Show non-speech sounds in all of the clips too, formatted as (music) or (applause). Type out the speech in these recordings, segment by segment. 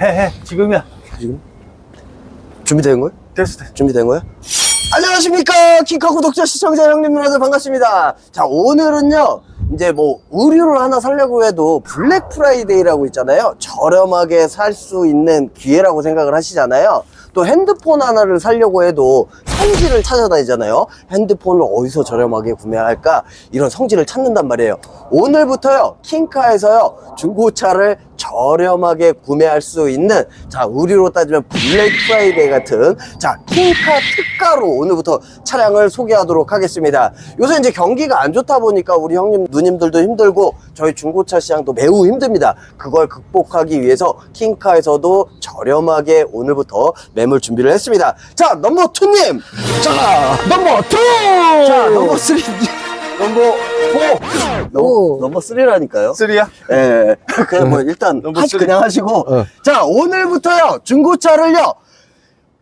해해. 지금이야. 지금? 준비된 거예요? 됐어 됐어. 준비된 거예요? 안녕하십니까? 킹카 구독자 시청자 형님 누나들 반갑습니다. 자 오늘은요 이제 뭐 의류를 하나 사려고 해도 블랙 프라이데이라고 있잖아요. 저렴하게 살 수 있는 기회라고 생각을 하시잖아요. 또 핸드폰 하나를 사려고 해도 성지를 찾아다니잖아요. 핸드폰을 어디서 저렴하게 구매할까? 이런 성지를 찾는단 말이에요. 오늘부터요 킹카에서요 중고차를 저렴하게 구매할 수 있는 자 의류로 따지면 블랙 프라이데이 같은 자 킹카 특가로 오늘부터 차량을 소개하도록 하겠습니다. 요새 이제 경기가 안 좋다 보니까 우리 형님 누님들도 힘들고 저희 중고차 시장도 매우 힘듭니다. 그걸 극복하기 위해서 킹카에서도 저렴하게 오늘부터 매물 준비를 했습니다. 자 넘버 투님! 자 넘버 투! 자 넘버 쓰리 넘버 포. 넘버, 넘버 쓰리라니까요. 쓰리야? 예, 그냥 뭐 일단 넘버 하시, 쓰리. 그냥 하시고. 어. 자 오늘부터요 중고차를요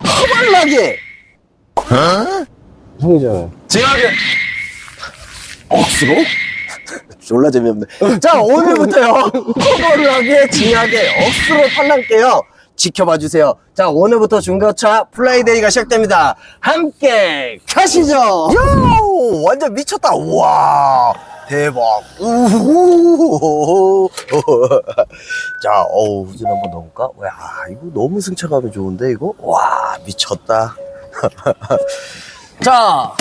허벌나게. 형이잖아요. 징하게. 억수로? 졸라 재미없네. 자 오늘부터요 허벌나게 징하게 억수로 팔랑게요 지켜봐 주세요. 자 오늘부터 중고차 플라이데이가 시작됩니다. 함께 가시죠. 요! 완전 미쳤다. 와. 대박. 우후. (laughs) 자 어우 후진 한번 넣어볼까? 와 이거 너무 승차감이 좋은데 이거? 와 미쳤다. (laughs) 자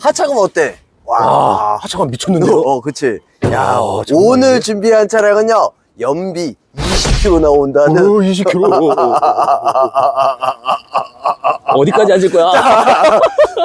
하차감 어때? 와 하차감 미쳤는데요? 어, 그치. 야, 아, 정말. 오늘 준비한 차량은요, 연비 20km 나온다는. 오, 20kg. (laughs) 어디까지 앉을 거야? (laughs)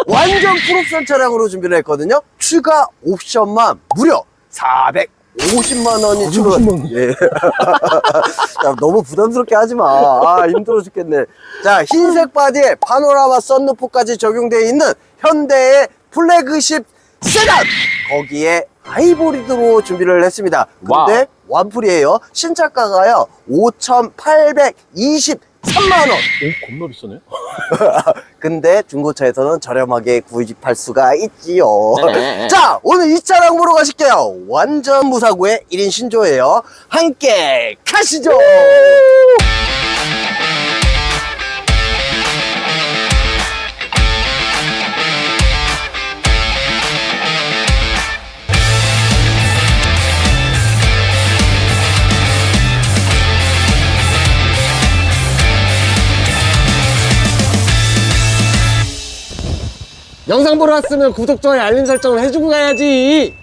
완전 풀옵션 차량으로 준비를 했거든요. 추가 옵션만 무려 450만 원이 추가. 450만 원. 예. (laughs) 야, 너무 부담스럽게 하지 마. 아, 힘들어 죽겠네. 자, 흰색 바디에 파노라마 썬루프까지 적용되어 있는 현대의 플래그십 세단! 거기에 하이브리드로 준비를 했습니다. 근데 와우. 완풀이에요. 신차가가요, 5,823만원. 오, 겁나 비싸네. (laughs) 근데 중고차에서는 저렴하게 구입할 수가 있지요. 네. 자, 오늘 이 차량 보러 가실게요. 완전 무사고의 1인 신조예요. 함께 가시죠. 영상 보러 왔으면 구독, 좋아요, 알림 설정을 해주고 가야지.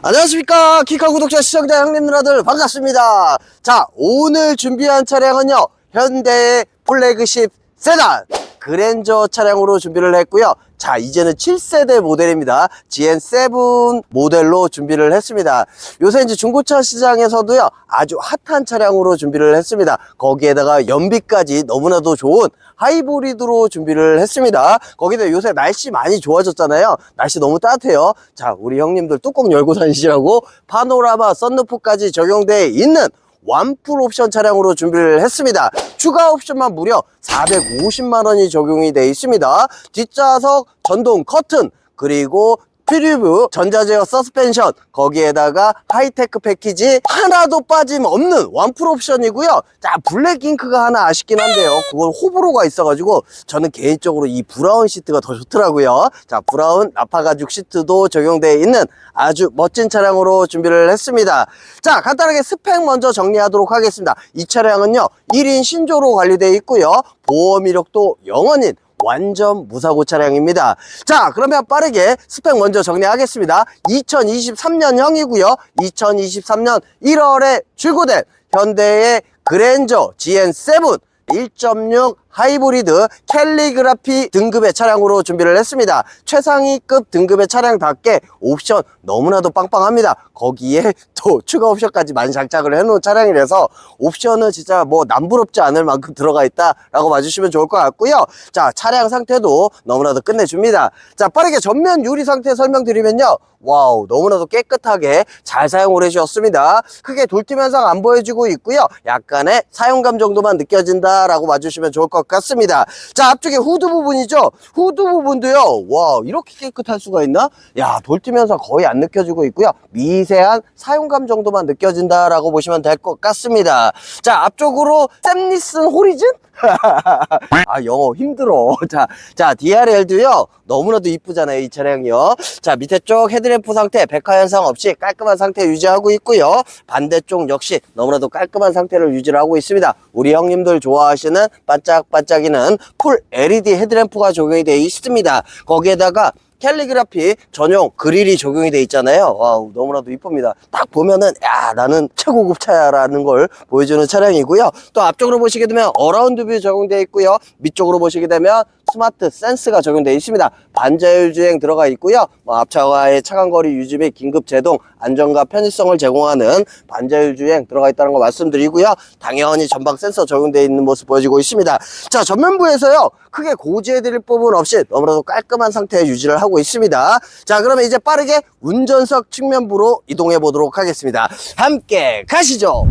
안녕하십니까. 키카 구독자 시청자 형님 누나들 반갑습니다. 자, 오늘 준비한 차량은요. 현대의 플래그십 세단 그랜저 차량으로 준비를 했고요. 자, 이제는 7세대 모델입니다. GN7 모델로 준비를 했습니다. 요새 이제 중고차 시장에서도요, 아주 핫한 차량으로 준비를 했습니다. 거기에다가 연비까지 너무나도 좋은 하이브리드로 준비를 했습니다. 거기다 요새 날씨 많이 좋아졌잖아요. 날씨 너무 따뜻해요. 자, 우리 형님들 뚜껑 열고 다니시라고 파노라마 썬루프까지 적용되어 있는 완풀 옵션 차량으로 준비를 했습니다. 추가 옵션만 무려 450만 원이 적용이 되어 있습니다. 뒷좌석 전동 커튼 그리고 트리뷰, 전자제어 서스펜션, 거기에다가 하이테크 패키지 하나도 빠짐없는 완풀 옵션이고요. 자, 블랙 잉크가 하나 아쉽긴 한데요. 그건 호불호가 있어가지고 저는 개인적으로 이 브라운 시트가 더 좋더라고요. 자, 브라운 나파 가죽 시트도 적용되어 있는 아주 멋진 차량으로 준비를 했습니다. 자, 간단하게 스펙 먼저 정리하도록 하겠습니다. 이 차량은요, 1인 신조로 관리되어 있고요. 보험 이력도 영원인 완전 무사고 차량입니다. 자, 그러면 빠르게 스펙 먼저 정리하겠습니다. 2023년형이고요. 2023년 1월에 출고된 현대의 그랜저 GN7 1.6 하이브리드 캘리그라피 등급의 차량으로 준비를 했습니다. 최상위급 등급의 차량답게 옵션 너무나도 빵빵합니다. 거기에 (laughs) 또 추가 옵션까지 많이 장착을 해놓은 차량이라서 옵션은 진짜 뭐 남부럽지 않을 만큼 들어가 있다라고 봐주시면 좋을 것 같고요. 자, 차량 상태도 너무나도 끝내줍니다. 자, 빠르게 전면 유리 상태 설명드리면요. 와우, 너무나도 깨끗하게 잘 사용을 해주셨습니다. 크게 돌팀 현상 안 보여주고 있고요. 약간의 사용감 정도만 느껴진다라고 봐주시면 좋을 것것 같습니다. 자, 앞쪽에 후드 부분이죠? 후드 부분도요, 와, 이렇게 깨끗할 수가 있나? 야, 돌뛰면서 거의 안 느껴지고 있고요. 미세한 사용감 정도만 느껴진다라고 보시면 될 것 같습니다. 자, 앞쪽으로 샘니슨 호리즌? (laughs) 아, 영어 힘들어. (laughs) 자, 자, DRL도요, 너무나도 이쁘잖아요, 이 차량이요. 자, 밑에 쪽 헤드램프 상태, 백화 현상 없이 깔끔한 상태 유지하고 있고요. 반대쪽 역시 너무나도 깔끔한 상태를 유지를 하고 있습니다. 우리 형님들 좋아하시는 반짝반짝이는 풀 LED 헤드램프가 적용이 되어 있습니다. 거기에다가 캘리그라피 전용 그릴이 적용이 돼 있잖아요. 와우, 너무나도 이쁩니다. 딱 보면은, 야, 나는 최고급 차야라는 걸 보여주는 차량이고요. 또 앞쪽으로 보시게 되면 어라운드 뷰 적용되어 있고요. 밑쪽으로 보시게 되면 스마트 센스가 적용되어 있습니다. 반자율 주행 들어가 있고요. 뭐 앞차와의 차간 거리 유지 및 긴급 제동, 안전과 편의성을 제공하는 반자율 주행 들어가 있다는 거 말씀드리고요. 당연히 전방 센서 적용되어 있는 모습 보여지고 있습니다. 자, 전면부에서요. 크게 고지해드릴 부분 없이 너무나도 깔끔한 상태에 유지를 하고 있습니다. 자, 그러면 이제 빠르게 운전석 측면부로 이동해 보도록 하겠습니다. 함께 가시죠.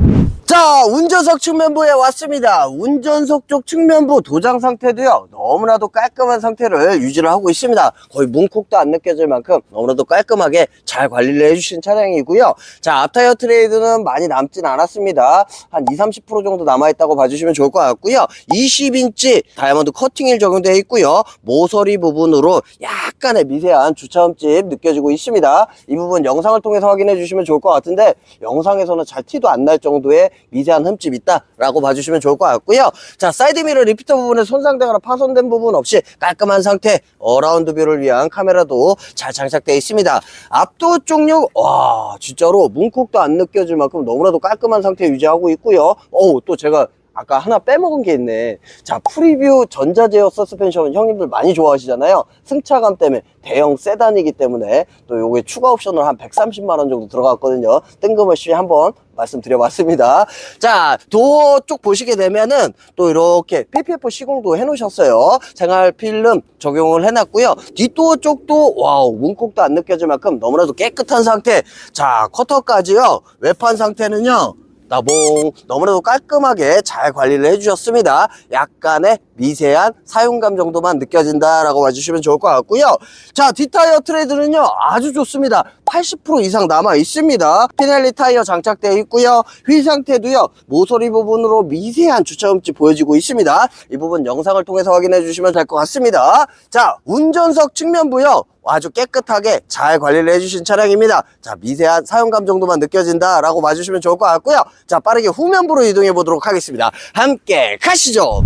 자, 운전석 측면부에 왔습니다. 운전석 쪽 측면부 도장 상태도요, 너무나도 깔끔한 상태를 유지를 하고 있습니다. 거의 문콕도 안 느껴질 만큼 너무나도 깔끔하게 잘 관리를 해주신 차량이고요. 자, 앞타이어 트레이드는 많이 남진 않았습니다. 한 20, 30% 정도 남아있다고 봐주시면 좋을 것 같고요. 20인치 다이아몬드 커팅일 적용되어 있고요. 모서리 부분으로 약간의 미세한 주차음집 느껴지고 있습니다. 이 부분 영상을 통해서 확인해 주시면 좋을 것 같은데 영상에서는 잘 티도 안 날 정도의 미세한 흠집 있다라고 봐주시면 좋을 것 같고요. 자, 사이드미러 리피터 부분에 손상되거나 파손된 부분 없이 깔끔한 상태 어라운드 뷰를 위한 카메라도 잘 장착되어 있습니다. 앞도 쪽력 와 진짜로 문콕도 안 느껴질 만큼 너무나도 깔끔한 상태 유지하고 있고요. 어우 또 제가 아까 하나 빼먹은 게 있네. 자, 프리뷰 전자제어 서스펜션 형님들 많이 좋아하시잖아요. 승차감 때문에 대형 세단이기 때문에 또 요게 추가 옵션으로 한 130만 원 정도 들어갔거든요. 뜬금없이 한번 말씀드려봤습니다. 자, 도어 쪽 보시게 되면은 또 이렇게 PPF 시공도 해놓으셨어요. 생활 필름 적용을 해놨고요. 뒷도어 쪽도 와우 문콕도 안 느껴질 만큼 너무나도 깨끗한 상태. 자, 커터까지요. 외판 상태는요. 나봉 너무나도 깔끔하게 잘 관리를 해주셨습니다. 약간의 미세한 사용감 정도만 느껴진다라고 봐주시면 좋을 것 같고요. 자 뒷타이어 트레이드는요 아주 좋습니다. 80% 이상 남아 있습니다. 피넬리 타이어 장착되어 있고요. 휠 상태도요 모서리 부분으로 미세한 주차음집 보여지고 있습니다. 이 부분 영상을 통해서 확인해 주시면 될 것 같습니다. 자 운전석 측면부요. 아주 깨끗하게 잘 관리를 해주신 차량입니다. 자, 미세한 사용감 정도만 느껴진다라고 봐주시면 좋을 것 같고요. 자, 빠르게 후면부로 이동해 보도록 하겠습니다. 함께 가시죠.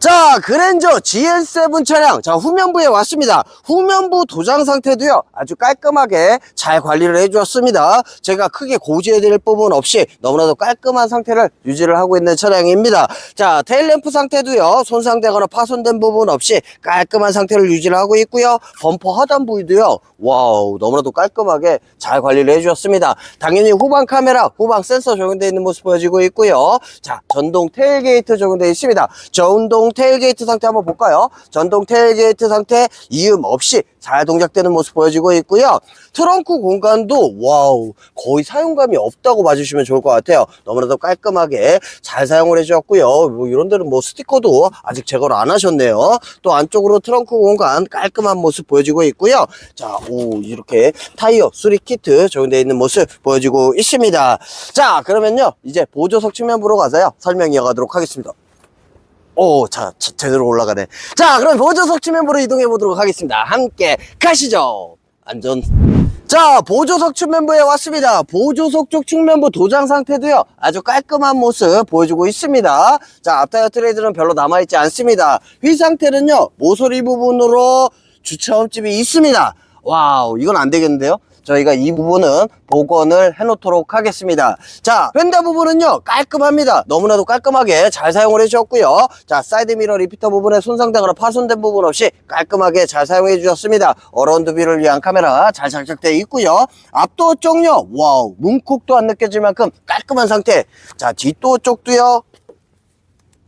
자, 그랜저 GN7 차량. 자, 후면부에 왔습니다. 후면부 도장 상태도요, 아주 깔끔하게 잘 관리를 해주었습니다. 제가 크게 고지해드릴 부분 없이 너무나도 깔끔한 상태를 유지를 하고 있는 차량입니다. 자, 테일램프 상태도요, 손상되거나 파손된 부분 없이 깔끔한 상태를 유지를 하고 있고요. 범퍼 하단 부위도요, 와우, 너무나도 깔끔하게 잘 관리를 해주셨습니다. 당연히 후방 카메라, 후방 센서 적용되어 있는 모습 보여지고 있고요. 자, 전동 테일게이트 적용되어 있습니다. 저 운동 테일게이트 상태 한번 볼까요? 전동 테일게이트 상태 이음 없이 잘 동작되는 모습 보여지고 있고요. 트렁크 공간도 와우 거의 사용감이 없다고 봐주시면 좋을 것 같아요. 너무나도 깔끔하게 잘 사용을 해주셨고요. 뭐 이런 데는 뭐 스티커도 아직 제거를 안 하셨네요. 또 안쪽으로 트렁크 공간 깔끔한 모습 보여지고 있고요. 자, 오 이렇게 타이어 수리 키트 적용되어 있는 모습 보여지고 있습니다. 자, 그러면요 이제 보조석 측면부로 가서요 설명 이어가도록 하겠습니다. 오, 자, 자, 제대로 올라가네. 자, 그럼 보조석 측면부로 이동해 보도록 하겠습니다. 함께 가시죠. 안전. 자, 보조석 측면부에 왔습니다. 보조석 쪽 측면부 도장 상태도요, 아주 깔끔한 모습 보여주고 있습니다. 자, 앞타이어 트레이드는 별로 남아있지 않습니다. 휠 상태는요, 모서리 부분으로 주차음집이 있습니다. 와우, 이건 안 되겠는데요? 저희가 이 부분은 복원을 해놓도록 하겠습니다. 자, 휀다 부분은요, 깔끔합니다. 너무나도 깔끔하게 잘 사용을 해주셨고요. 자, 사이드 미러 리피터 부분에 손상되거나 파손된 부분 없이 깔끔하게 잘 사용해 주셨습니다. 어라운드 뷰를 위한 카메라 잘 장착되어 있고요. 앞도어 쪽요, 와우, 문콕도 안 느껴질 만큼 깔끔한 상태. 자, 뒷도어 쪽도요,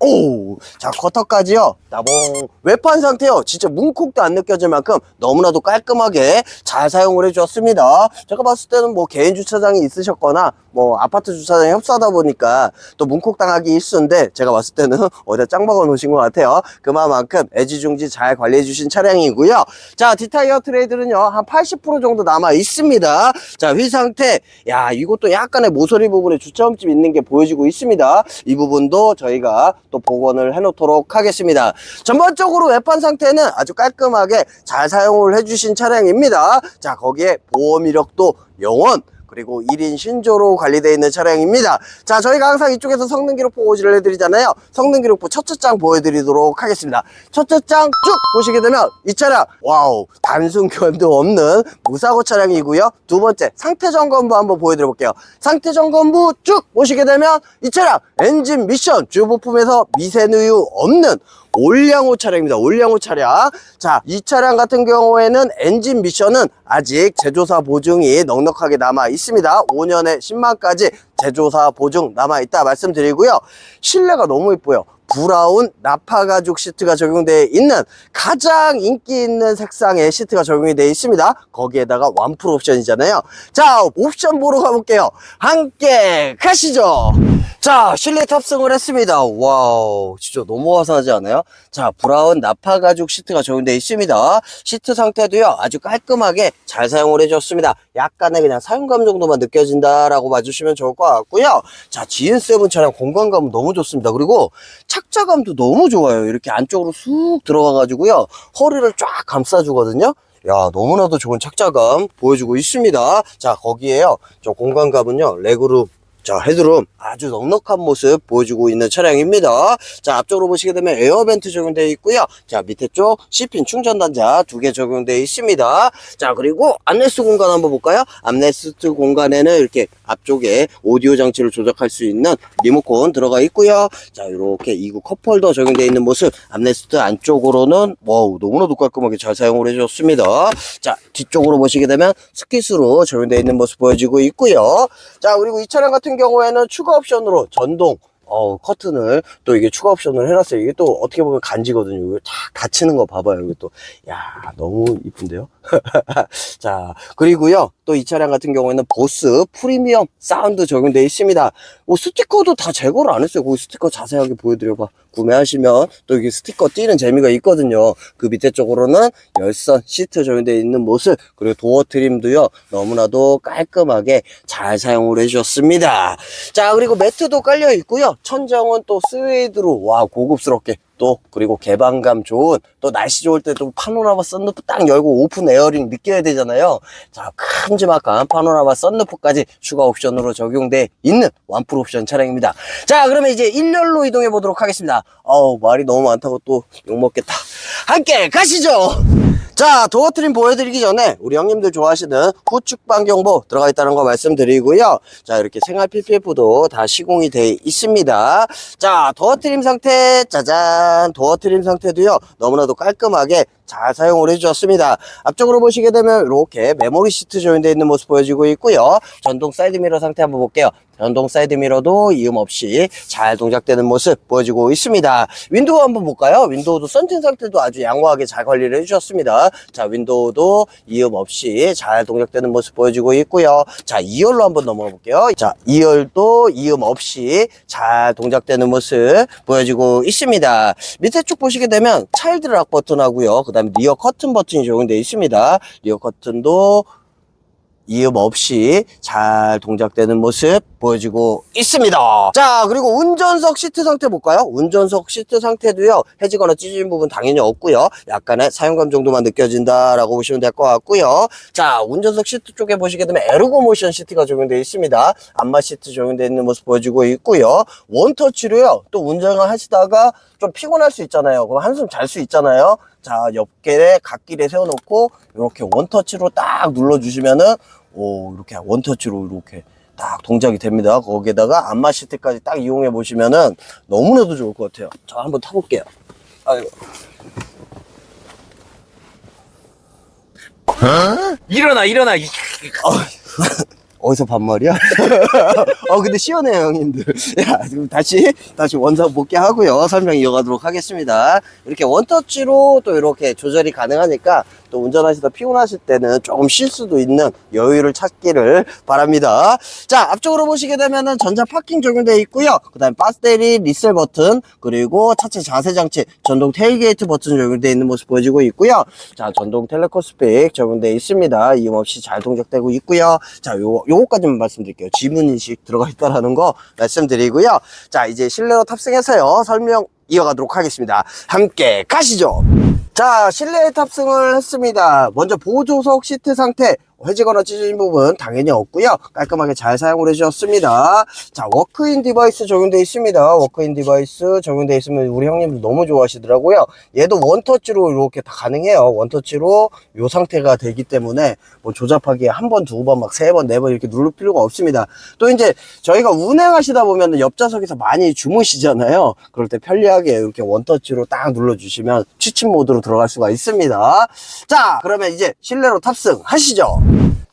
오, 자, 커터까지요. 나봉. 외판 상태요. 진짜 문콕도 안 느껴질 만큼 너무나도 깔끔하게 잘 사용을 해주었습니다. 제가 봤을 때는 뭐 개인 주차장이 있으셨거나 뭐 아파트 주차장에 협소하다 보니까 또 문콕 당하기 일수인데 제가 봤을 때는 (laughs) 어디다 짱 박아 놓으신 것 같아요. 그만큼 애지중지 잘 관리해 주신 차량이고요. 자, 디타이어 트레이드는요. 한 80% 정도 남아 있습니다. 자, 휠 상태. 야, 이것도 약간의 모서리 부분에 주차음집 있는 게 보여지고 있습니다. 이 부분도 저희가 또 복원을 해 놓도록 하겠습니다. 전반적으로 외판 상태는 아주 깔끔하게 잘 사용을 해주신 차량입니다. 자, 거기에 보험 이력도 영원 그리고 1인 신조로 관리되어 있는 차량입니다. 자, 저희가 항상 이쪽에서 성능 기록부 고지를 해드리잖아요. 성능 기록부 첫째 장 보여드리도록 하겠습니다. 첫째 장 쭉 보시게 되면 이 차량, 와우, 단순 견도 없는 무사고 차량이고요. 두 번째, 상태 점검부 한번 보여드려 볼게요. 상태 점검부 쭉 보시게 되면 이 차량, 엔진 미션, 주부품에서 미세누유 없는 올량호 차량입니다. 올량호 차량. 자, 이 차량 같은 경우에는 엔진 미션은 아직 제조사 보증이 넉넉하게 남아 있습니다. 5년에 10만까지 제조사 보증 남아 있다 말씀드리고요. 실내가 너무 이뻐요. 브라운 나파 가죽 시트가 적용되어 있는 가장 인기 있는 색상의 시트가 적용이 되어 있습니다. 거기에다가 완풀 옵션이잖아요. 자, 옵션 보러 가볼게요. 함께 가시죠. 자, 실내 탑승을 했습니다. 와우, 진짜 너무 화사하지 않아요? 자, 브라운 나파 가죽 시트가 적용되어 있습니다. 시트 상태도요, 아주 깔끔하게 잘 사용을 해줬습니다. 약간의 그냥 사용감 정도만 느껴진다라고 봐주시면 좋을 것 같고요. 자, GN7 차량 공간감은 너무 좋습니다. 그리고 착자감도 너무 좋아요. 이렇게 안쪽으로 쑥 들어가가지고요, 허리를 쫙 감싸주거든요. 야, 너무나도 좋은 착자감 보여주고 있습니다. 자, 거기에요. 저 공간감은요, 레그룸, 자, 헤드룸 아주 넉넉한 모습 보여주고 있는 차량입니다. 자, 앞쪽으로 보시게 되면 에어벤트 적용되어 있고요. 자, 밑에 쪽 C핀 충전 단자 두 개 적용되어 있습니다. 자, 그리고 암레스트 공간 한번 볼까요? 암레스트 공간에는 이렇게 앞쪽에 오디오 장치를 조작할 수 있는 리모컨 들어가 있고요. 자, 이렇게 이구 컵홀더 적용되어 있는 모습 암레스트 안쪽으로는 와우, 너무나도 깔끔하게 잘 사용을 해줬습니다. 자, 뒤쪽으로 보시게 되면 스키스로 적용되어 있는 모습 보여지고 있고요. 자, 그리고 이 차량 같은 경우에는 추가 옵션으로 전동 어, 커튼을 또 이게 추가 옵션을 해놨어요. 이게 또 어떻게 보면 간지거든요. 이거 탁 닫히는 거 봐봐요. 이게 또, 야, 너무 이쁜데요? (laughs) 자, 그리고요. 또 이 차량 같은 경우에는 보스 프리미엄 사운드 적용되어 있습니다. 뭐 스티커도 다 제거를 안 했어요. 거기 스티커 자세하게 보여드려봐. 구매하시면 또 이게 스티커 띄는 재미가 있거든요. 그 밑에 쪽으로는 열선 시트 적용되어 있는 모습, 그리고 도어 트림도요. 너무나도 깔끔하게 잘 사용을 해주셨습니다. 자, 그리고 매트도 깔려 있고요. 천정은 또 스웨이드로, 와, 고급스럽게 또 그리고 개방감 좋은 또 날씨 좋을 때 또 파노라마 썬루프 딱 열고 오픈 에어링 느껴야 되잖아요. 자 큼지막한 파노라마 썬루프까지 추가 옵션으로 적용돼 있는 완풀 옵션 차량입니다. 자 그러면 이제 1열로 이동해 보도록 하겠습니다. 어우 말이 너무 많다고 또 욕먹겠다. 함께 가시죠 자, 도어 트림 보여드리기 전에 우리 형님들 좋아하시는 후측방 경보 들어가 있다는 거 말씀드리고요. 자, 이렇게 생활 PPF도 다 시공이 돼 있습니다. 자, 도어 트림 상태, 짜잔. 도어 트림 상태도요, 너무나도 깔끔하게 잘 사용을 해주셨습니다. 앞쪽으로 보시게 되면 이렇게 메모리 시트 조인되어 있는 모습 보여지고 있고요. 전동 사이드미러 상태 한번 볼게요. 전동 사이드 미러도 이음 없이 잘 동작되는 모습 보여지고 있습니다. 윈도우 한번 볼까요? 윈도우도 썬팅 상태도 아주 양호하게 잘 관리를 해주셨습니다. 자, 윈도우도 이음 없이 잘 동작되는 모습 보여지고 있고요. 자, 2열로 한번 넘어가 볼게요. 자, 2열도 이음 없이 잘 동작되는 모습 보여지고 있습니다. 밑에 쭉 보시게 되면 차일드 락 버튼 하고요. 그 다음에 리어 커튼 버튼이 적용되어 있습니다. 리어 커튼도 이음 없이 잘 동작되는 모습 보여지고 있습니다. 자, 그리고 운전석 시트 상태 볼까요? 운전석 시트 상태도요, 해지거나 찢어진 부분 당연히 없고요. 약간의 사용감 정도만 느껴진다라고 보시면 될 것 같고요. 자, 운전석 시트 쪽에 보시게 되면 에르고 모션 시트가 적용되어 있습니다. 안마 시트 적용되어 있는 모습 보여지고 있고요. 원터치로요, 또 운전을 하시다가 좀 피곤할 수 있잖아요. 그럼 한숨 잘 수 있잖아요. 자, 옆길에 갓길에 세워놓고 이렇게 원터치로 딱 눌러주시면은 오 이렇게 원터치로 이렇게 딱 동작이 됩니다. 거기에다가 안마 시트까지 딱 이용해 보시면은 너무나도 좋을 것 같아요. 자, 한번 타볼게요. 아이고. 일어나 일어나 이- (laughs) 어디서 반말이야? (laughs) 어, 근데 시원해요, 형님들. 야, 그럼 다시, 다시 원상 복귀 하고요. 설명 이어가도록 하겠습니다. 이렇게 원터치로 또 이렇게 조절이 가능하니까 또 운전하시다 피곤하실 때는 조금 쉴 수도 있는 여유를 찾기를 바랍니다. 자, 앞쪽으로 보시게 되면은 전자 파킹 적용되어 있고요. 그 다음에 배터리 리셀 버튼, 그리고 차체 자세 장치, 전동 테일게이트 버튼 적용되어 있는 모습 보여지고 있고요. 자, 전동 텔레코스픽 적용되어 있습니다. 이음 없이 잘 동작되고 있고요. 자, 요, 요거까지만 말씀드릴게요. 지문 인식 들어가 있다라는 거 말씀드리고요. 자, 이제 실내로 탑승해서요. 설명 이어가도록 하겠습니다. 함께 가시죠. 자, 실내에 탑승을 했습니다. 먼저 보조석 시트 상태, 해지거나 찢어진 부분 당연히 없고요. 깔끔하게 잘 사용을 해주셨습니다. 자, 워크인 디바이스 적용되어 있습니다. 워크인 디바이스 적용되어 있으면 우리 형님들 너무 좋아하시더라고요. 얘도 원터치로 이렇게 다 가능해요. 원터치로 이 상태가 되기 때문에 뭐 조잡하게 한 번, 두 번, 막 세 번, 네 번 이렇게 누를 필요가 없습니다. 또 이제 저희가 운행하시다 보면 옆좌석에서 많이 주무시잖아요. 그럴 때 편리하게 이렇게 원터치로 딱 눌러주시면 취침 모드로 들어갈 수가 있습니다. 자, 그러면 이제 실내로 탑승하시죠.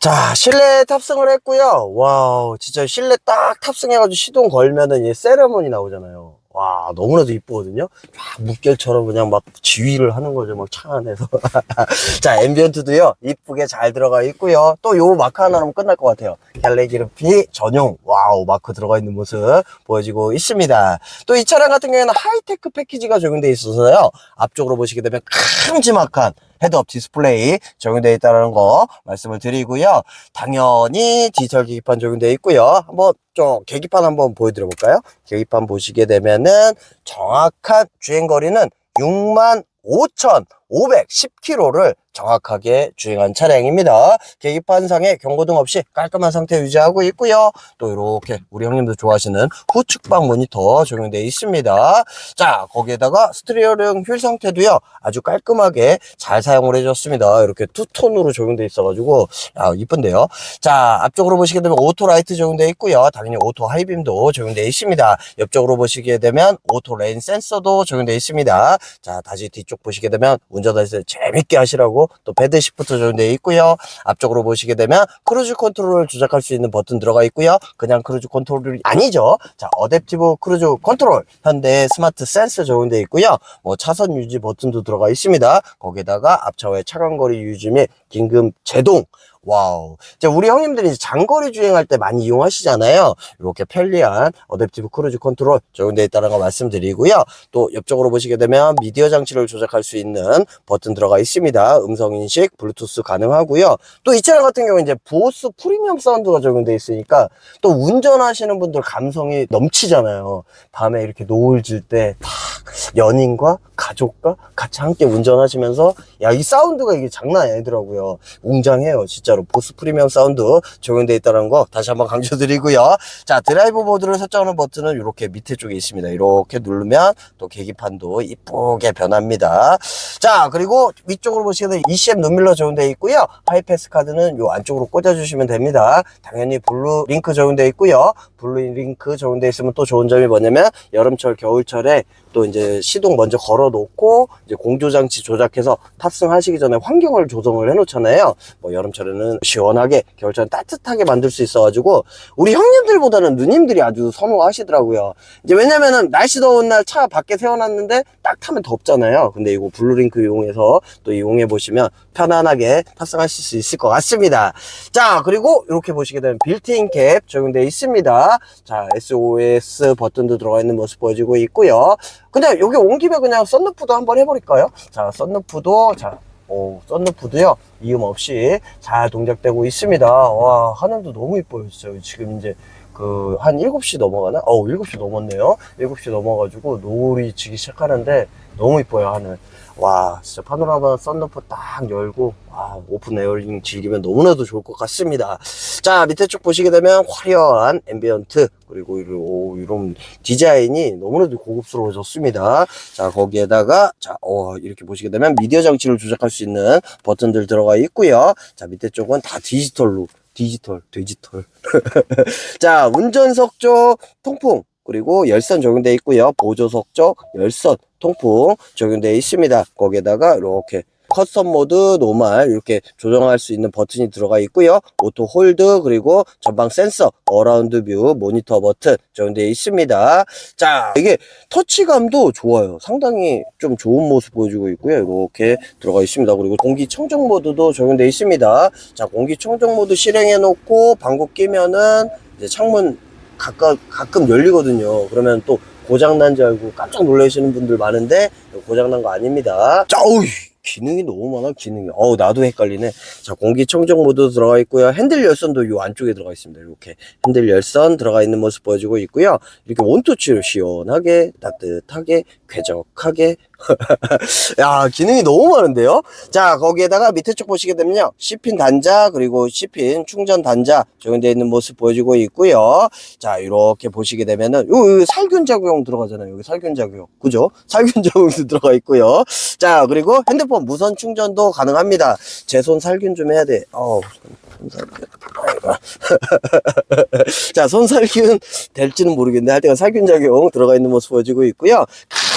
자, 실내 탑승을 했고요. 와우, 진짜 실내 딱 탑승해가지고 시동 걸면은 이 세레모니 나오잖아요. 와, 너무나도 이쁘거든요. 쫙 물결처럼 그냥 막 지휘를 하는 거죠. 막 차 안에서. (laughs) 자, 앰비언트도요, 이쁘게 잘 들어가 있고요. 또 요 마크 하나로 끝날 것 같아요. 캘리그래피 전용, 와우, 마크 들어가 있는 모습 보여지고 있습니다. 또 이 차량 같은 경우에는 하이테크 패키지가 적용되어 있어서요. 앞쪽으로 보시게 되면 큼지막한 헤드업 디스플레이 적용되어 있다는 거 말씀을 드리고요. 당연히 디지털 계기판 적용되어 있고요. 한번 좀 계기판 한번 보여드려 볼까요? 계기판 보시게 되면은 정확한 주행거리는 6만 5,510km를 정확하게 주행한 차량입니다. 계기판상에 경고등 없이 깔끔한 상태 유지하고 있고요. 또 이렇게 우리 형님도 좋아하시는 후측방 모니터 적용되어 있습니다. 자, 거기에다가 스티리오링 휠 상태도요. 아주 깔끔하게 잘 사용을 해줬습니다. 이렇게 투톤으로 적용되어 있어가지고 아, 이쁜데요. 자, 앞쪽으로 보시게 되면 오토 라이트 적용되어 있고요. 당연히 오토 하이빔도 적용되어 있습니다. 옆쪽으로 보시게 되면 오토 레인 센서도 적용되어 있습니다. 자, 다시 뒤쪽 보시게 되면 운전하실 때 재밌게 하시라고 또 배드 시프트 적용되어 있고요. 앞쪽으로 보시게 되면 크루즈 컨트롤을 조작할 수 있는 버튼 들어가 있고요. 그냥 크루즈 컨트롤이 아니죠. 자, 어댑티브 크루즈 컨트롤 현대 스마트 센서 적용되어 있고요. 뭐 차선 유지 버튼도 들어가 있습니다. 거기에다가 앞차와의 차간거리 유지 및 긴급 제동 와우. 이제 우리 형님들이 장거리 주행할 때 많이 이용하시잖아요. 이렇게 편리한 어댑티브 크루즈 컨트롤 적용되어 있다는 거 말씀드리고요. 또 옆쪽으로 보시게 되면 미디어 장치를 조작할 수 있는 버튼 들어가 있습니다. 음성 인식, 블루투스 가능하고요. 또 이 차량 같은 경우 이제 보스 프리미엄 사운드가 적용되어 있으니까 또 운전하시는 분들 감성이 넘치잖아요. 밤에 이렇게 노을 질때탁 연인과 가족과 같이 함께 운전하시면서 야 이 사운드가 이게 장난이 아니더라고요. 웅장해요 진짜로 보스 프리미엄 사운드 적용되어 있다는 거 다시 한번 강조드리고요. 자 드라이브 모드를 설정하는 버튼은 이렇게 밑에 쪽에 있습니다. 이렇게 누르면 또 계기판도 이쁘게 변합니다. 자 그리고 위쪽으로 보시면 ECM 눈밀러 적용되어 있고요. 하이패스 카드는 요 안쪽으로 꽂아주시면 됩니다. 당연히 블루 링크 적용되어 있고요. 블루 링크 적용되어 있으면 또 좋은 점이 뭐냐면 여름철 겨울철에 또 이제 시동 먼저 걸어 놓고 이제 공조 장치 조작해서 탑승하시기 전에 환경을 조성을 해 놓잖아요. 뭐 여름철에는 시원하게 겨울철엔 따뜻하게 만들 수 있어 가지고 우리 형님들보다는 누님들이 아주 선호하시더라고요. 이제 왜냐면은 날씨 더운 날 차 밖에 세워 놨는데 딱 타면 덥잖아요. 근데 이거 블루링크 이용해서 또 이용해 보시면 편안하게 탑승하실 수 있을 것 같습니다. 자, 그리고 이렇게 보시게 되면 빌트인 캡 적용되어 있습니다. 자, SOS 버튼도 들어가 있는 모습 보여지고 있고요. 그냥 여기 온 김에 그냥 썬루프도 한번 해버릴까요? 자, 썬루프도, 자, 오, 썬루프도요, 이음 없이 잘 동작되고 있습니다. 와, 하늘도 너무 이뻐요, 진짜. 지금 이제 그, 한 7시 넘어가나? 어, 7시 넘었네요. 7시 넘어가지고 노을이 지기 시작하는데 너무 이뻐요, 하늘. 와, 진짜 파노라마 썬루프 딱 열고, 와, 오픈 에어링 즐기면 너무나도 좋을 것 같습니다. 자, 밑에 쪽 보시게 되면 화려한 앰비언트, 그리고 오, 이런 디자인이 너무나도 고급스러워졌습니다. 자, 거기에다가, 자, 어, 이렇게 보시게 되면 미디어 장치를 조작할 수 있는 버튼들 들어가 있고요. 자, 밑에 쪽은 다 디지털로, 디지털, 디지털. (laughs) 자, 운전석 쪽 통풍, 그리고 열선 적용되어 있고요. 보조석 쪽 열선, 통풍 적용되어 있습니다. 거기에다가 이렇게 커스텀 모드, 노말 이렇게 조정할 수 있는 버튼이 들어가 있고요. 오토 홀드 그리고 전방 센서, 어라운드 뷰, 모니터 버튼 적용되어 있습니다. 자, 이게 터치감도 좋아요. 상당히 좀 좋은 모습 보여주고 있고요. 이렇게 들어가 있습니다. 그리고 공기 청정 모드도 적용되어 있습니다. 자, 공기 청정 모드 실행해 놓고 방구 끼면은 이제 창문 가끔 가끔 열리거든요. 그러면 또 고장 난 줄 알고 깜짝 놀라시는 분들 많은데 고장 난 거 아닙니다. 자, 어이, 기능이 너무 많아 기능이. 어우 나도 헷갈리네. 자, 공기 청정 모드 들어가 있고요. 핸들 열선도 이 안쪽에 들어가 있습니다. 이렇게 핸들 열선 들어가 있는 모습 보여주고 있고요. 이렇게 원터치로 시원하게 따뜻하게 쾌적하게 (laughs) 야 기능이 너무 많은데요? 자 거기에다가 밑에 쪽 보시게 되면요. C핀 단자 그리고 C핀 충전 단자 적용되어 있는 모습 보여주고 있고요. 자 이렇게 보시게 되면은 요, 요 살균 작용 들어가잖아요. 여기 살균 작용. 그죠? (laughs) 살균 작용도 들어가 있고요. 자 그리고 핸드폰 무선 충전도 가능합니다. 제 손 살균 좀 해야 돼. 어우. (laughs) 자, 손살균 될지는 모르겠는데, 하여튼 살균 작용 들어가 있는 모습 보여주고 있고요.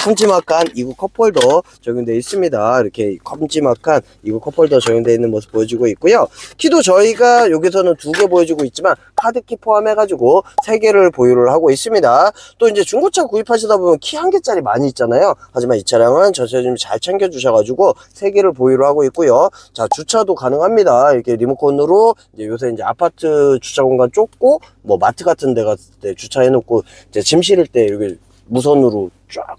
큼지막한 이구 컵홀더 적용되어 있습니다. 이렇게 큼지막한 이구 컵홀더 적용되어 있는 모습 보여주고 있고요. 키도 저희가 여기서는 두 개 보여주고 있지만, 카드키 포함해가지고 세 개를 보유를 하고 있습니다. 또 이제 중고차 구입하시다 보면 키 한 개짜리 많이 있잖아요. 하지만 이 차량은 저차주님이 잘 챙겨주셔가지고 세 개를 보유를 하고 있고요. 자, 주차도 가능합니다. 이렇게 리모컨으로 이제 요새 이제 아파트 주차 공간 좁고 뭐 마트 같은 데 갔을 때 주차해놓고 이제 짐 실을 때 이렇게 무선으로 쫙,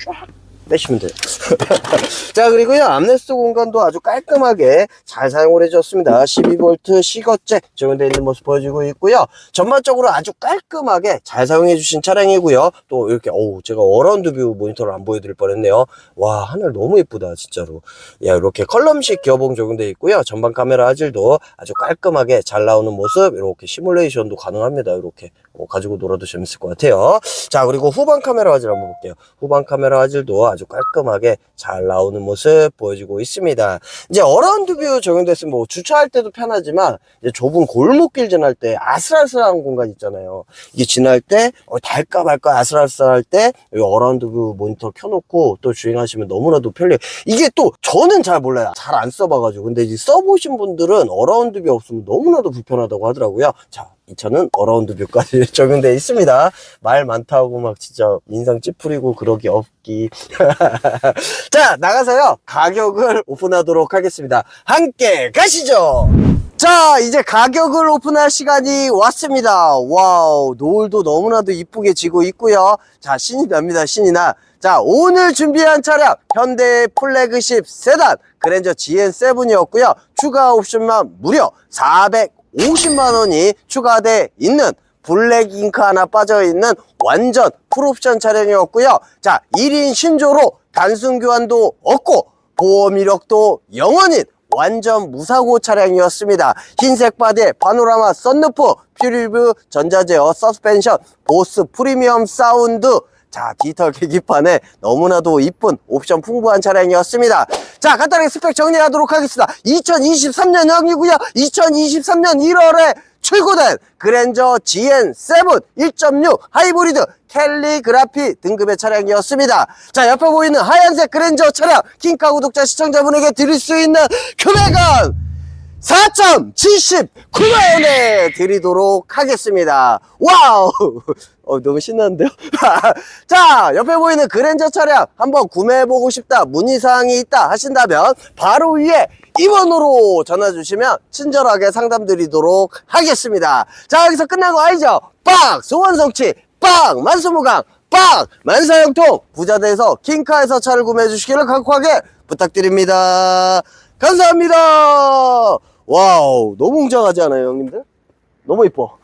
쫙 빼시면 돼요. (laughs) 자, 그리고요, 암레스트 공간도 아주 깔끔하게 잘 사용을 해줬습니다. 12V 시거제 적용되어 있는 모습 보여주고 있고요. 전반적으로 아주 깔끔하게 잘 사용해 주신 차량이고요. 또 이렇게, 어우, 제가 어라운드 뷰 모니터를 안 보여드릴 뻔했네요. 와, 하늘 너무 예쁘다, 진짜로. 야, 이렇게 컬럼식 기어봉 적용되어 있고요. 전방 카메라 화질도 아주 깔끔하게 잘 나오는 모습, 이렇게 시뮬레이션도 가능합니다. 이렇게. 어, 가지고 놀아도 재밌을 것 같아요. 자, 그리고 후방 카메라 화질 한번 볼게요. 후방 카메라 화질도 아주 깔끔하게 잘 나오는 모습 보여주고 있습니다. 이제 어라운드 뷰 적용됐으면 뭐 주차할 때도 편하지만 이제 좁은 골목길 지날 때 아슬아슬한 공간 있잖아요. 이게 지날 때 어, 달까 말까 아슬아슬할 때 어라운드 뷰 모니터 켜놓고 또 주행하시면 너무나도 편리해요. 이게 또 저는 잘 몰라요. 잘 안 써봐가지고. 근데 이제 써보신 분들은 어라운드 뷰 없으면 너무나도 불편하다고 하더라고요. 자, 이 차는 어라운드 뷰까지 (laughs) 적용되어 있습니다. 말 많다고 막 진짜 인상 찌푸리고 그러기 없기. (laughs) 자, 나가서요. 가격을 오픈하도록 하겠습니다. 함께 가시죠! 자, 이제 가격을 오픈할 시간이 왔습니다. 와우, 노을도 너무나도 이쁘게 지고 있고요. 자, 신이 납니다, 신이 나. 자, 오늘 준비한 차량, 현대 플래그십 세단, 그랜저 GN7이었고요. 추가 옵션만 무려 450만 원이 추가돼 있는 블랙 잉크 하나 빠져 있는 완전 풀옵션 차량이었고요. 자, 1인 신조로 단순 교환도 없고 보험 이력도 영원인 완전 무사고 차량이었습니다. 흰색 바디에 파노라마 썬루프, 퓨리뷰 전자제어 서스펜션, 보스 프리미엄 사운드, 자, 디지털 계기판에 너무나도 이쁜 옵션 풍부한 차량이었습니다. 자, 간단하게 스펙 정리하도록 하겠습니다. 2023년형이고요. 2023년 1월에 출고된 그랜저 GN7 1.6 하이브리드 캘리그라피 등급의 차량이었습니다. 자, 옆에 보이는 하얀색 그랜저 차량 킹카 구독자 시청자분에게 드릴 수 있는 금액은 4.79만원에 드리도록 하겠습니다. 와우! (laughs) 어, 너무 신나는데요? (laughs) 자, 옆에 보이는 그랜저 차량 한번 구매해보고 싶다, 문의사항이 있다 하신다면 바로 위에 2번으로 전화주시면 친절하게 상담드리도록 하겠습니다. 자, 여기서 거 아니죠? 빡! 소원성취! 빡! 만수무강! 빡! 만사형통! 부자대에서 킹카에서 차를 구매해 주시기를 각하게 부탁드립니다. 감사합니다. 와우, 너무 웅장하지 않아요, 형님들? 너무 이뻐.